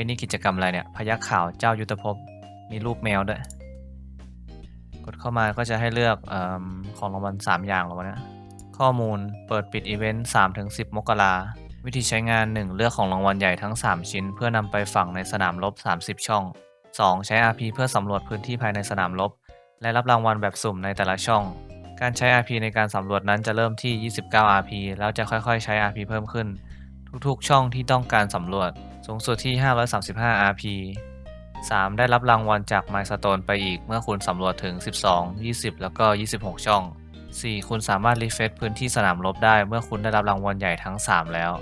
ฮ้ย นี่กิจกรรมอะไรเนี่ย พยักข่าวเจ้ายุทธภพ มีรูปแมวด้วย กดเข้ามาก็จะให้เลือกอของรางวัล3อย่างหรอวะเนี่ยข้อมูลเปิดปิดอีเวนต์3ถึง10 มกราวิธีใช้งาน 1 เลือกของรางวัลใหญ่ทั้ง 3 ชิ้น เพื่อนำไปฝังในสนามรบ 30 ช่อง 2 ใช้ RP เพื่อสำรวจพื้นที่ภายในสนามรบ และรับรางวัลแบบสุ่มในแต่ละช่อง การใช้ RP ในการสำรวจนั้นจะเริ่มที่ 29 RP แล้วจะค่อยๆ ใช้ RP เพิ่มขึ้น ทุกๆ ช่องที่ต้องการสำรวจ สูงสุดที่ 535 RP 3. ได้รับรางวัลจาก Milestone ไปอีกเมื่อคุณสำรวจถึง 12 20 แล้วก็ 26 ช่อง 4. คุณสามารถรีเฟซพื้นที่สนามรบได้เมื่อคุณได้รับรางวัลใหญ่ทั้ง 3 แล้ว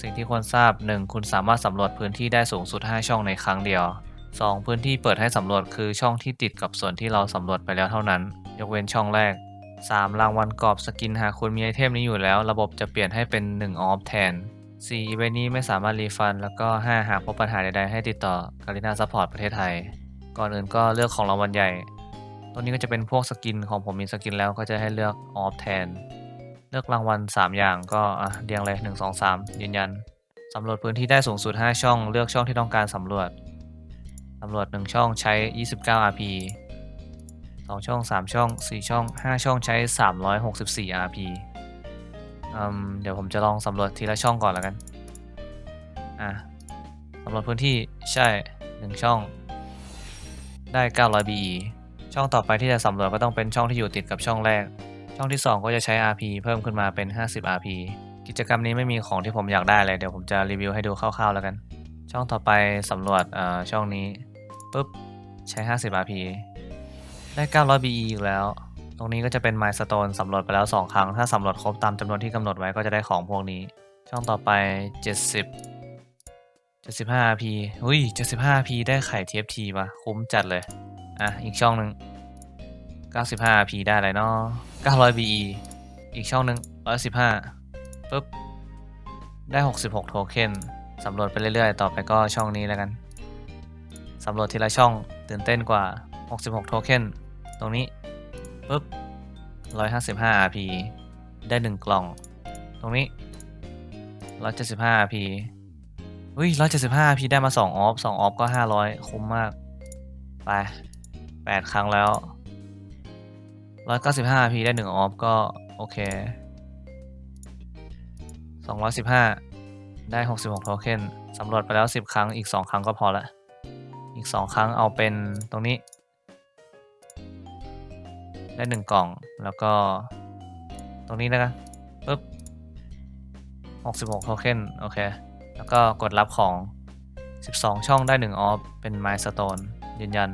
สิ่งที่ควรทราบ 1. คุณสามารถสำรวจพื้นที่ได้สูงสุด 5 ช่องในครั้งเดียว 2. พื้นที่เปิดให้สำรวจคือช่องที่ติดกับส่วนที่เราสำรวจไปแล้วเท่านั้น ยกเว้นช่องแรก 3. รางวัลกรอบสกินหากคุณมีไอเทมนี้อยู่แล้ว ระบบจะเปลี่ยนให้เป็น1ออฟแทน 4. อีเวนต์นี้ไม่สามารถรีฟัน แล้วก็5หากพบปัญหาใดๆให้ติดต่อการินาซัพพอร์ตประเทศไทย ก่อนอื่นก็เลือกของรางวัลใหญ่ ตัวนี้ก็จะเป็นพวกสกินของผมมีสกินแล้วก็จะให้เลือกออฟแทน เลือกรางวัล 3 อย่างก็อะเรียงเลย 1 2 3 ยืนยันสำรวจพื้นที่ได้สูงสุด 5 ช่อง เลือกช่องที่ต้องการสำรวจสำรวจ 1 ช่องใช้ 29 RP 2 ช่อง 3 ช่อง 4 ช่อง 5 ช่องใช้ 364 RP อืมเดี๋ยวผมจะลองสำรวจทีละช่องก่อนแล้วกัน อะสำรวจพื้นที่ใช่1ช่อง ได้ 900 BE ช่องต่อไปที่จะสำรวจก็ต้องเป็นช่องที่อยู่ติดกับช่องแรก ช่องที่ 2 ก็จะใช้ RP เพิ่มขึ้นมาเป็น 50 RP กิจกรรมนี้ไม่มีของที่ผมอยากได้เลย เดี๋ยวผมจะรีวิวให้ดูคร่าวๆแล้วกัน ช่องต่อไปสำรวจอ่อช่องนี้ปุ๊บใช้ 50 RP ได้ 900 BE อีกแล้ว ตรงนี้ก็จะเป็น Milestone สำรวจไปแล้ว 2 ครั้ง ถ้าสำรวจครบตามจำนวนที่กำหนดไว้ก็จะได้ของพวกนี้ ช่องต่อไป 70 75p อุ้ย 75p ได้ไข่ TFT มาคุ้มจัดเลย อะ อีกช่องหนึ่ง 95p ได้อะไรเนาะ 900 BE อีกช่องหนึ่ง115ปุ๊บ ได้ 66 โทเค็นสำรวจไปเรื่อยๆ ต่อไปก็ช่องนี้แล้วกัน สำรวจทีละช่องตื่นเต้นกว่า 66 โทเค็นตรงนี้ ปุ๊บ155 RP ได้1กล่อง ตรงนี้175 RP อุ้ย175 RP ได้มา2ออฟ2ออฟก็500คุ้มมาก ไป8ครั้งแล้ว195 RP ได้1ออฟก็ โอเค215ได้66โทเค็นสำรวจไปแล้ว10ครั้งอีก2ครั้งก็พอละ อีก2ครั้งเอาเป็นตรงนี้ ได้1กล่องแล้วก็ ตรงนี้นะครับปึ๊บ66โทเค็นโอเค แล้วก็กดรับของ 12 ช่องได้1ออฟเป็นไมล์สโตนยืนยัน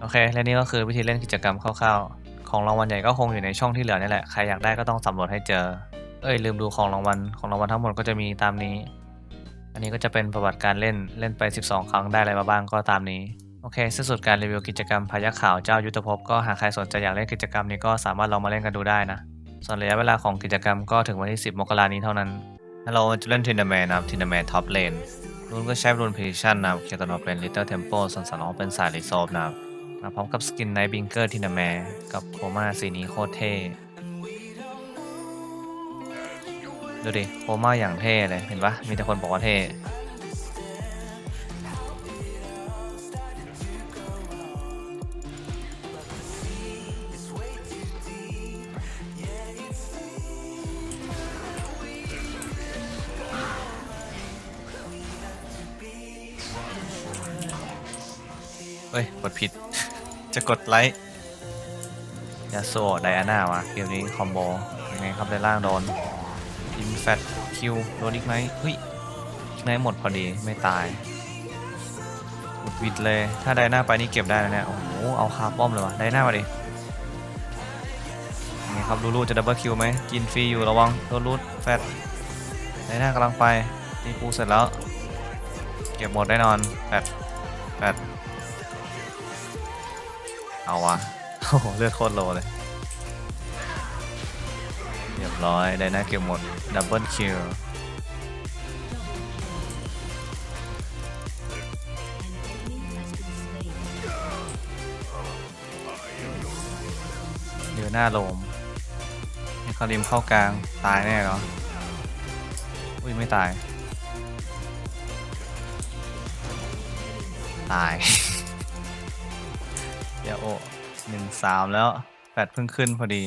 โอเค และนี่ก็คือวิธีเล่นกิจกรรมคร่าวๆ ของรางวัลใหญ่ก็คงอยู่ในช่องที่เหลือนี่แหละ ใครอยากได้ก็ต้องสำรวจให้เจอ เอ้ย ลืมดูของรางวัล ของรางวัลทั้งหมดก็จะมีตามนี้ อันนี้ก็จะเป็นประวัติการเล่น เล่นไป 12 ครั้งได้อะไรมาบ้างก็ตามนี้ อเคสิ้นสุดการรีวิวกิจกรรมพยักข่าวเจ้ายุทธภพก็หากใครสนใจอยากเล่นกิจกรรมนี้ก็สามารถลองมาเล่นกันดูได้นะ ส่วนระยะเวลาของกิจกรรมก็ถึงวันที่ 10 มกรานี้เท่านั้นฮัลโหลจะเล่นทินเดอร์แมนนะครับทินเดอร์แมนท็อปเลนรุ่นก็ใช้รุ่นพิชันนะครับเคียร์ตอนอเป็นลิตเติ้ลเทมโปส่วนสันออเป็นสายรีโซฟนะครับมาพร้อมกับสกินไนท์บิงเกอร์ทินเดอร์แมนกับโคม่าสีนี้โคตรเท่ดูดิโคม่าอย่างเท่เลยเห็นปะมีแต่คนบอกว่าเท่ จะกดไลค์ยาโซไดอาน่าวะเกมนี้คอมโบยังไงครับในล่างโดนอินแฟตคิวโดนอีกไหมเฮ้ยอีกไหนหมดพอดีไม่ตายหมดวิดเลย ถ้าไดนาไปนี่เก็บได้แล้วเนี่ยโอ้โหเอาคาร์บอมเลยวะไดนามาดิยังไงครับลูลูจะดับเบิลคิวไหมกินฟรีอยู่ระวังโดนรูดแฟตไดนากำลังไปตีปูเสร็จแล้ว เก็บหมดแน่นอนแฟตแฟต เอาวะโอ้โหเลือดโคตรโลเลย เรียบร้อยได้นะเก็บหมด ดับเบิลคิวเดี๋ยวหน้าโลมให้คาริมเข้ากลาง ตายแน่เหรอ อุ้ย ไม่ตาย ตาย ยวโอหนึ่งสามแล้วแปดเพิ่งขึ้นพอดี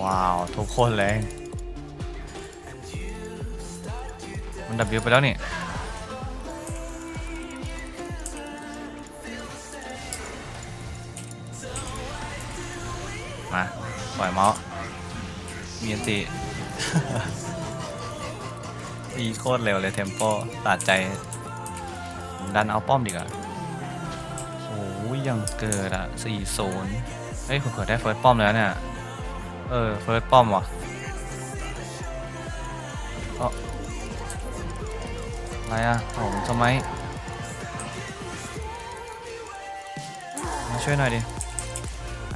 ว้าว ทุกคนเลย มันดับบิวไปแล้วนี่มาปล่อยเมาส์มีอันติอีโคตรเร็วเลยเทมโปตัดใจ ดันเอาป้อมดีกว่าโอ้ยยังเกิดอะสี่ศูนเฮ้ยผมเกิดได้เฟิร์สป้อมแล้วเนี่ย เออ เฟิร์สป้อมว่ะเออะไรอะผมทำไมมาช่วยหน่อยดิ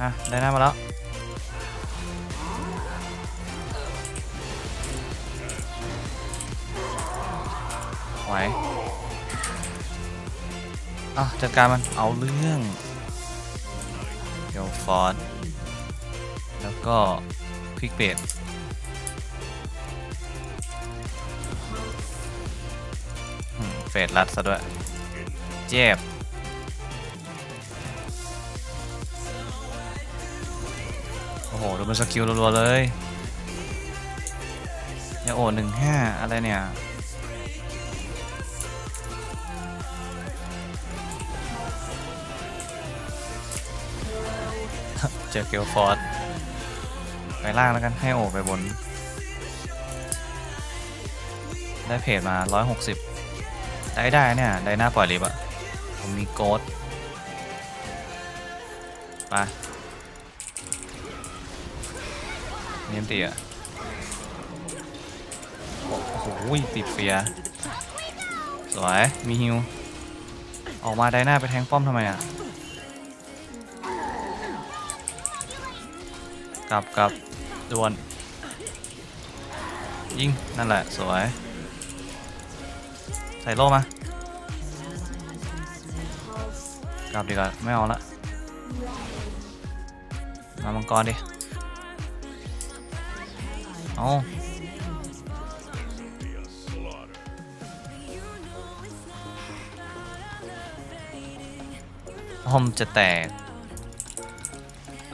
อะ ได้หน้ามาแล้วไหว อะจัดการมันเอาเรื่องเดี๋ยวฟอร์ดแล้วก็คลิกเบดเฟดรัดซะด้วย เจ็บโอ้โหดูมันสกิลรัวๆเลยยาโอหนึ่งห้าอะไรเนี่ย เจอเกลฟอร์ดไปล่างแล้วกันให้โอไปบน ได้เพจมา 160 ได้ได้เนี่ย ได้หน้าปล่อยลิฟอะผมมีโกดไปเนียมตีอะโอ้โหติดเฟีย สวย มีฮิว ออกมาได้หน้าไปแทงป้อมทำไมอะ กลับกลับดวน ยิง นั่นแหละ สวย ใส่โล่มา กลับดีกว่า ไม่เอาละ มามังกรดิ เอาป้อมจะแตก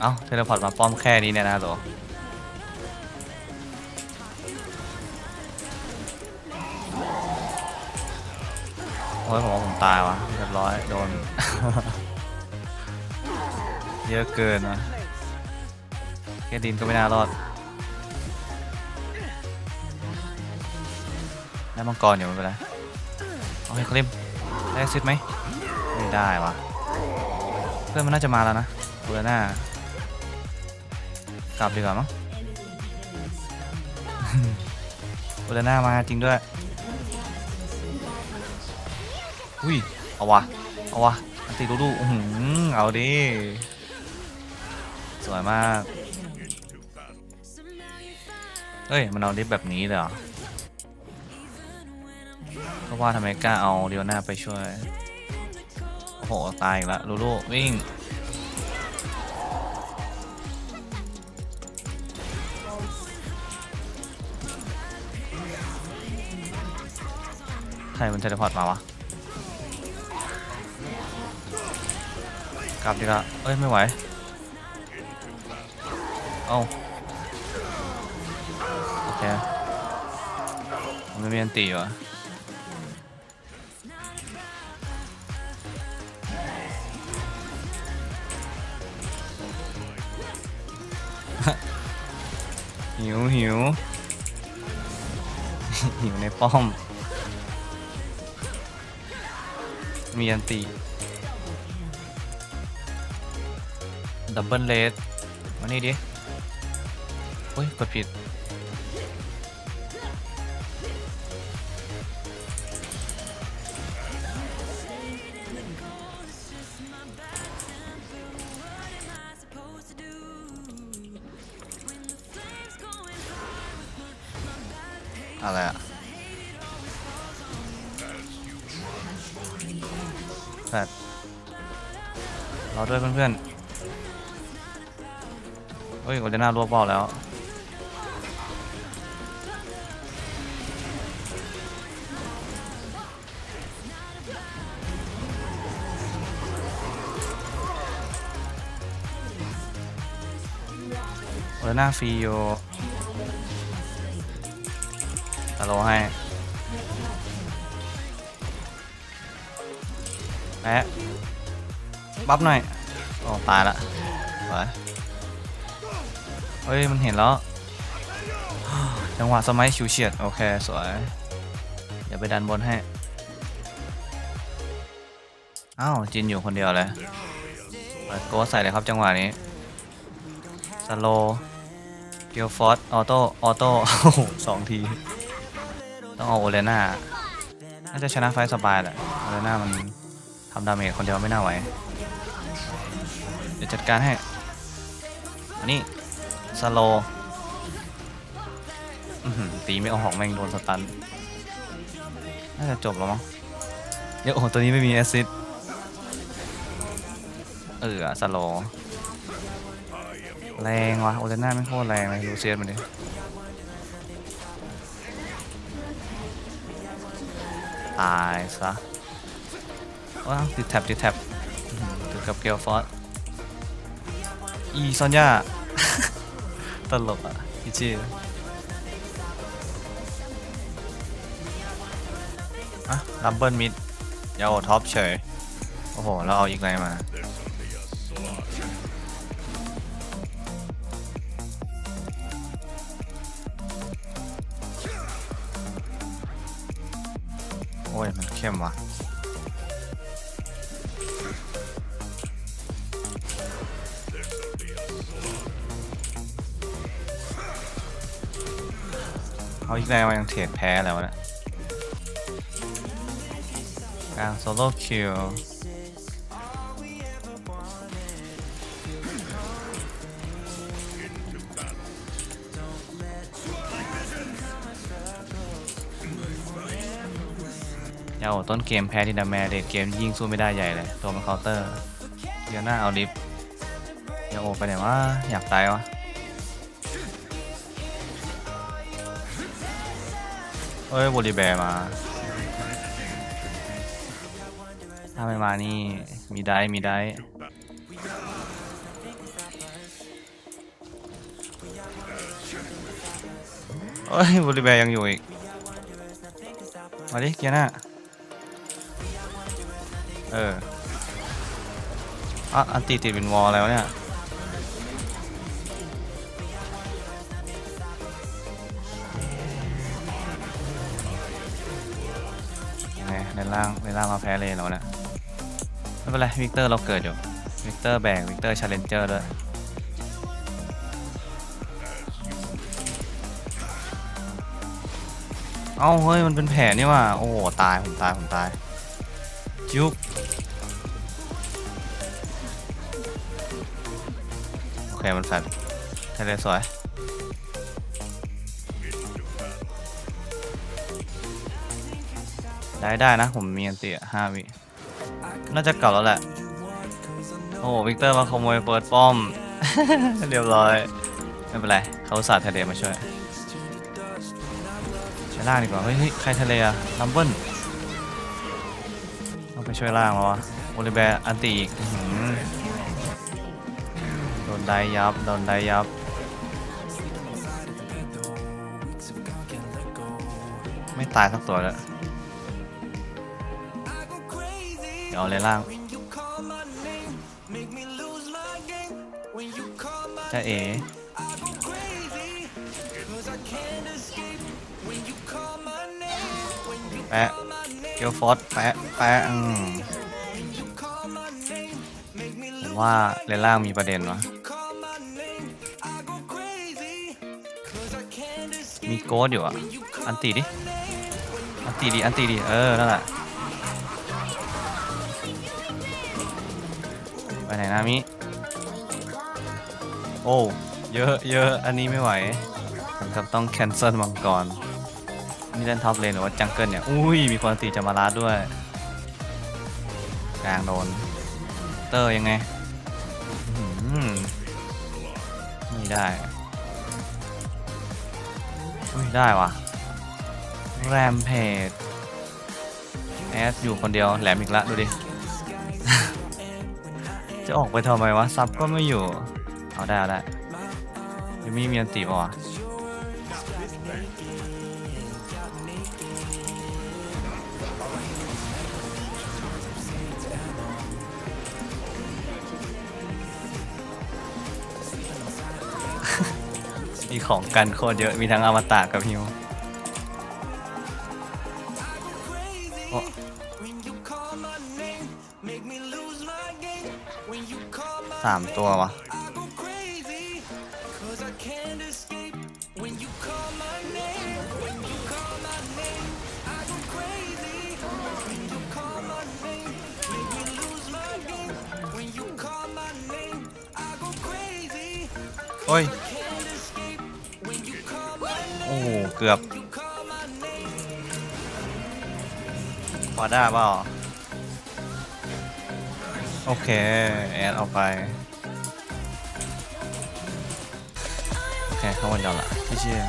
เอ้าเทเลพอร์ตมาป้อมแค่นี้เนี่ยนะหรอโอ้ยผมว่าผมตายวะเรียบร้อยโดน เยอะเกินนะแค่ดินก็ไม่น่ารอดได้มังกรอยู่ไม่เป็นไรเอาให้คลิมได้ซิดไหมไม่ได้วะเพื่อนมันน่าจะมาแล้วนะเบอร์หน้า กลับดีกว่ามั้งเบอร์หน้ามาจริงด้วย อุ้ย เอาวะ เอาวะอันติดูดูอื้อหือเอาดิ สวยมาก เฮ้ย มันเอาลิฟแบบนี้เลยเหรอก็ว่าทำไมกล้าเอาเดียวหน้าไปช่วย โอ้โห ตายอีกแล้วลูลูวิ่ง ใครมันเทเลพอร์ตมาวะกลับดีละเอ้ย ไม่ไหว เอ้าโอเคผมไม่มีอันตีวะหิวหิวหิวในป้อม มีอันตีดับเบิลเลสมานี่ดิเฮ้ย กดผิด สัตว์รอด้วยเพื่อนๆเฮ้ยโอเดน่ารวบเป้าแล้วโอเดน่าฟรีโยตะโลให้ แปะบัฟหน่อยโอ้ตายละสวยเฮ้ย มันเห็นแล้ว จังหวะสมัยชิวเฉียด โอเค สวย เดี๋ยวไปดันบนให้ อ้าว จินอยู่คนเดียวเลยเปิดโกใส่เลยครับจังหวะนี้สโลเกียวฟอสออโต้ ออโต้สองที ต้องเอาโอเลน่า น่าจะชนะไฟสบายแหละ โอเลน่ามัน ทำดาเมจคนเดียวไม่น่าไหว เดี๋ยวจัดการให้ อันนี้สโลตีไม่ออกแม่งโดนสตัน น่าจะจบแล้วมั้งเดี๋ยวโอ้ตัวนี้ไม่มีแอซิดเออสโลแรงวะโอเลน่าไม่โคตรแรงเลยลูเซียนมันดิตายซะ ว้าวติดแท็บติดแท็บอื้อหือติดกับเกลฟอสอีซอนยาตลกอะพี่จีอะลัมเบิลมิดยาวท็อปเฉย โอ้โห แล้วเอาอีกไรมาโอ้ย มันเข้มว่ะ เอาอีกแล้วยังเทรดแพ้แล้วนะกลางโซโล่คิวเยาต้นเกมแพ้ที่ดัมแมเดทเกมยิงสู้ไม่ได้ใหญ่เลย ตัวมันเคาน์เตอร์เดี๋ยวหน้าเอาลิฟเดี๋ยวโอไปไหนวะอยากตายวะ เอ้ยบริแบร์มา ถ้าไม่มานี่ มีได้มีได้ เอ้ยบริแบร์ยังอยู่อีก มาดิเกียร์หน้า เอออะอันตีติดเป็นวอลแล้วเนี่ย ยังไงในล่างในล่างเราแพ้เลยแล้วนะไม่เป็นไรวิกเตอร์เราเกิดอยู่วิกเตอร์แบกวิกเตอร์ชาเลนเจอร์ด้วยเอ้าเฮ้ยมันเป็นแผลนี่ว่ะโอ้โหตายผมตายผมตายจุ๊บโอเคมันแฟดใช่เลสวย ได้ได้นะ ผมมีอันติห้าวิ น่าจะเก่าแล้วแหละ โอ้โหวิกเตอร์มาขโมยเปิดป้อม เรียบร้อย ไม่เป็นไร เขาอุตสาห์ทะเลมาช่วยใช้ล่างดีกว่า เฮ้ยใครทะเลอะลัมเบิลต้องไปช่วยล่างแล้ววะโอลิแบร์อันติอีกโดนได้ยับ โดนได้ยับไม่ตายสักตัวเลยเดี๋ยว เอาเลยล่างจะเอ๋แปะเกียวฟอสแปะแปะอืมผมว่าเลนล่างมีประเด็นวะมีโกดอยู่อะ อันตีดิ อันตีดิ อันตีดิ เออ นั่นแหละ ไปไหนนะมิ โอ้ เยอะเยอะอันนี้ไม่ไหวผมครับต้องแคนเซิลมังกรนี่เล่นท็อปเลนหรือว่าจังเกิลเนี่ย อุ้ย มีคนตีจะมาลาดด้วย กลางโดน เตอร์ยังไงอื้อหือไม่ได้ อุ้ย ได้วะแรมเพจแอดอยู่คนเดียวแหลมอีกละ ดูดิ จะออกไปทำไมวะ ซับก็ไม่อยู่ เอาได้เอาได้ยูมี่มีอันติป่ะมีของกันโคตรเยอะ มีทั้งอมตะกับฮิว สามตัววะโอ้ย โอ้โห เกือบพอได้เปล่า โอเค แอดเอาไป โอเคเข้าวันเดียวละพี่เชี่ย